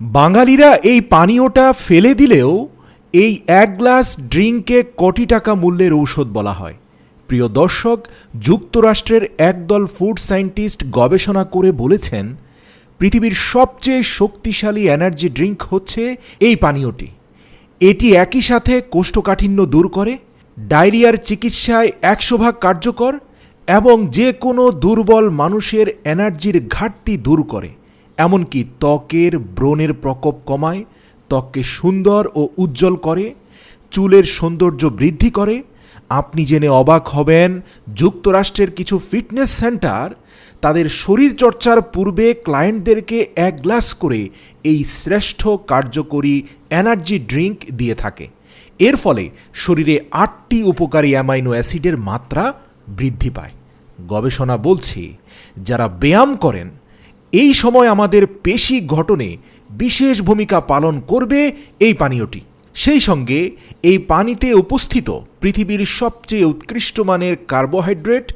বাঙালিরা এই পানীয়টা ফেলে দিলেও এই এক গ্লাস ড্রিঙ্কে কোটি টাকা মূল্যের ঔষধ বলা হয়। প্রিয় দর্শক, যুক্তরাষ্ট্রের একদল ফুড সায়েন্টিস্ট গবেষণা করে বলেছেন, পৃথিবীর সবচেয়ে শক্তিশালী এনার্জি ড্রিঙ্ক হচ্ছে এই পানীয়টি। এটি একই সাথে কোষ্ঠকাঠিন্য দূর করে, ডায়রিয়ার চিকিৎসায় একশো ভাগ কার্যকর এবং যে কোনো দুর্বল মানুষের এনার্জির ঘাটতি দূর করে। এমনকি ত্বকের ব্রণের প্রকোপ কমায়, ত্বককে সুন্দর ও উজ্জ্বল করে, চুলের সৌন্দর্য বৃদ্ধি করে। আপনি জেনে অবাক হবেন, যুক্তরাষ্ট্রের কিছু ফিটনেস সেন্টার তাদের শরীরচর্চার পূর্বে ক্লায়েন্টদেরকে এক গ্লাস করে এই শ্রেষ্ঠ কার্যকরী এনার্জি ড্রিঙ্ক দিয়ে থাকে। এর ফলে শরীরে আটটি উপকারী অ্যামাইনো অ্যাসিডের মাত্রা বৃদ্ধি পায়। গবেষণা বলছে, যারা ব্যায়াম করেন এই সময় আমাদের পেশি গঠনে বিশেষ ভূমিকা পালন করবে এই পানীয়টি। সেই সঙ্গে এই পানিতে উপস্থিত পৃথিবীর সবচেয়ে উৎকৃষ্ট মানের কার্বোহাইড্রেট,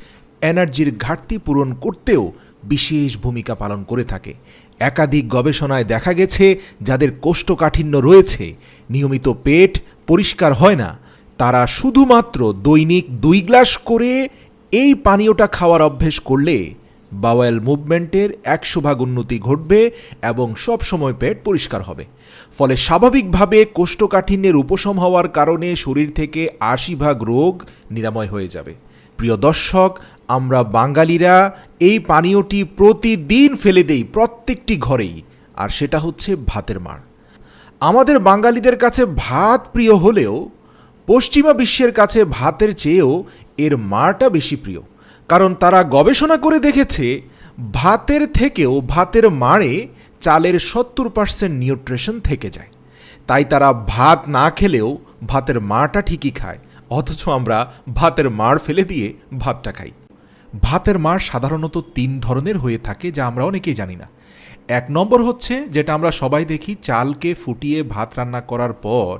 এনার্জির ঘাটতি পূরণ করতেও বিশেষ ভূমিকা পালন করে থাকে। একাধিক গবেষণায় দেখা গেছে, যাদের কোষ্ঠকাঠিন্য রয়েছে, নিয়মিত পেট পরিষ্কার হয় না, তারা শুধুমাত্র দৈনিক দুই গ্লাস করে এই পানীয়টা খাওয়ার অভ্যেস করলে বাওয়েল মুভমেন্টের একশো ভাগ উন্নতি ঘটবে এবং সব সময় পেট পরিষ্কার হবে। ফলে স্বাভাবিকভাবে কোষ্ঠকাঠিন্যের উপশম হওয়ার কারণে শরীর থেকে আশি ভাগ রোগ নিরাময় হয়ে যাবে। প্রিয় দর্শক, আমরা বাঙালিরা এই পানীয়টি প্রতিদিন ফেলে দেই প্রত্যেকটি ঘরেই, আর সেটা হচ্ছে ভাতের মার আমাদের বাঙালিদের কাছে ভাত প্রিয় হলেও পশ্চিমা বিশ্বের কাছে ভাতের চেয়েও এর মারটা বেশি প্রিয়। কারণ তারা গবেষণা করে দেখেছে, ভাতের থেকেও ভাতের মারে চালের সত্তর পার্সেন্ট নিউট্রিশন থেকে যায়। তাই তারা ভাত না খেলেও ভাতের মারটা ঠিকই খায়, অথচ আমরা ভাতের মার ফেলে দিয়ে ভাতটা খাই। ভাতের মার সাধারণত তিন ধরনের হয়ে থাকে যা আমরা অনেকেই জানি না। এক নম্বর হচ্ছে যেটা আমরা সবাই দেখি, চালকে ফুটিয়ে ভাত রান্না করার পর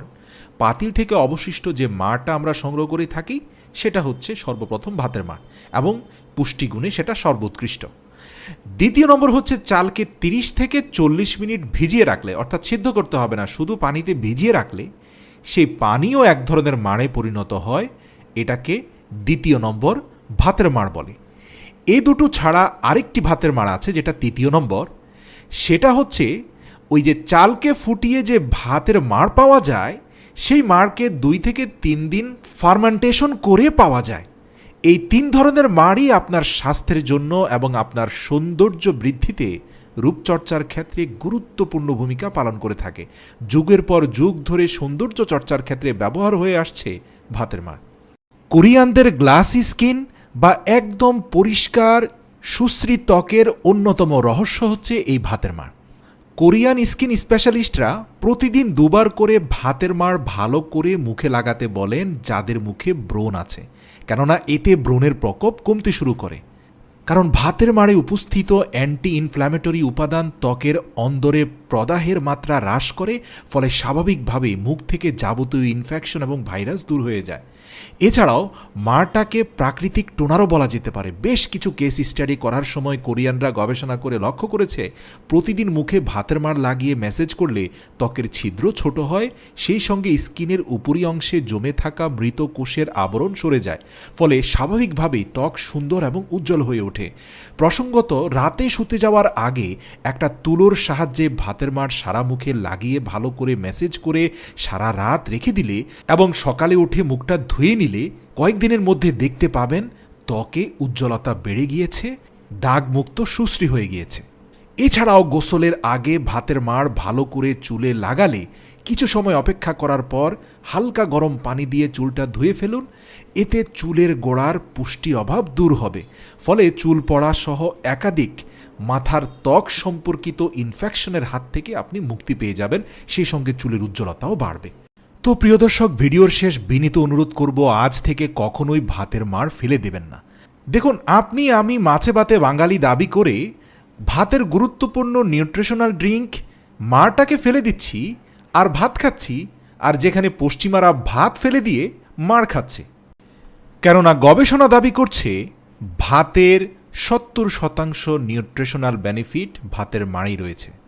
পাতিল থেকে অবশিষ্ট যে মারটা আমরা সংগ্রহ করে থাকি সেটা হচ্ছে সর্বপ্রথম ভাতের মার এবং পুষ্টিগুণে সেটা সর্বোৎকৃষ্ট। দ্বিতীয় নম্বর হচ্ছে চালকে 30 থেকে চল্লিশ মিনিট ভিজিয়ে রাখলে, অর্থাৎ সিদ্ধ করতে হবে না, শুধু পানিতে ভিজিয়ে রাখলে সেই পানিও এক ধরনের মাড়ে পরিণত হয়, এটাকে দ্বিতীয় নম্বর ভাতের মাড় বলে। এই দুটো ছাড়া আরেকটি ভাতের মাড় আছে, যেটা তৃতীয় নম্বর। সেটা হচ্ছে ওই যে চালকে ফুটিয়ে যে ভাতের মাড় পাওয়া যায় সেই মারকে দুই থেকে তিন দিন ফার্মেন্টেশন করে পাওয়া যায়। এই তিন ধরনের মারই আপনার স্বাস্থ্যের জন্য এবং আপনার সৌন্দর্য বৃদ্ধিতে রূপচর্চার ক্ষেত্রে গুরুত্বপূর্ণ ভূমিকা পালন করে থাকে। যুগের পর যুগ ধরে সৌন্দর্য চর্চার ক্ষেত্রে ব্যবহার হয়ে আসছে ভাতের মার। কোরিয়ানদের গ্লাসি স্কিন বা একদম পরিষ্কার, সুশ্রী ত্বকের অন্যতম রহস্য হচ্ছে এই ভাতের মাড় কোরিয়ান স্কিন স্পেশালিস্টরা প্রতিদিন দুবার করে ভাতের মার ভালো করে মুখে লাগাতে বলেন যাদের মুখে ব্রণ আছে। কেননা এতে ব্রণের প্রকোপ কমতে শুরু করে। কারণ ভাতের মাড়ে উপস্থিত অ্যান্টি ইনফ্ল্যামেটরি উপাদান ত্বকের অন্দরে প্রদাহের মাত্রা হ্রাস করে, ফলে স্বাভাবিকভাবেই মুখ থেকে যাবতীয় ইনফেকশন এবং ভাইরাস দূর হয়ে যায়। এছাড়াও মারটাকে প্রাকৃতিক টোনারও বলা যেতে পারে। বেশ কিছু কেস স্টাডি করার সময় কোরিয়ানরা গবেষণা করে লক্ষ্য করেছে, প্রতিদিন মুখে ভাতের মার লাগিয়ে মেসেজ করলে ত্বকের ছিদ্র ছোট হয়, সেই সঙ্গে স্কিনের উপরি অংশে জমে থাকা মৃত কোষের আবরণ সরে যায়, ফলে স্বাভাবিকভাবেই ত্বক সুন্দর এবং উজ্জ্বল হয়ে ওঠে। প্রসঙ্গত, রাতে শুতে যাওয়ার আগে একটা তুলোর সাহায্যে ভাতের মার সারা মুখে লাগিয়ে ভালো করে মেসেজ করে সারা রাত রেখে দিলে এবং সকালে উঠে মুখটা ধুয়ে নিলে কয়েকদিনের মধ্যে দেখতে পাবেন ত্বকে উজ্জ্বলতা বেড়ে গিয়েছে, দাগমুক্ত সুশ্রী হয়ে গিয়েছে। এছাড়াও গোসলের আগে ভাতের মাড় ভালো করে চুলে লাগালে কিছু সময় অপেক্ষা করার পর হালকা গরম পানি দিয়ে চুলটা ধুয়ে ফেলুন। এতে চুলের গোড়ার পুষ্টি অভাব দূর হবে। ফলে চুল পড়া সহ একাধিক মাথার ত্বক সম্পর্কিত ইনফেকশনের হাত থেকে আপনি মুক্তি পেয়ে যাবেন। সেই সঙ্গে চুলের উজ্জ্বলতাও বাড়বে। তো প্রিয় দর্শক, ভিডিওর শেষ বিনীত অনুরোধ করব, আজ থেকে কখনোই ভাতের মার ফেলে দেবেন না। দেখুন, আপনি আমি মাছে ভাতে বাঙালি দাবি করে ভাতের গুরুত্বপূর্ণ নিউট্রিশনাল ড্রিঙ্ক, মাটাকে ফেলে দিচ্ছি, আর ভাত খাচ্ছি, আর যেখানে পশ্চিমারা ভাত ফেলে দিয়ে মার খাচ্ছে। কেননা গবেষণা দাবি করছে, ভাতের সত্তর শতাংশ নিউট্রিশনাল বেনিফিট ভাতের মাড়ি রয়েছে।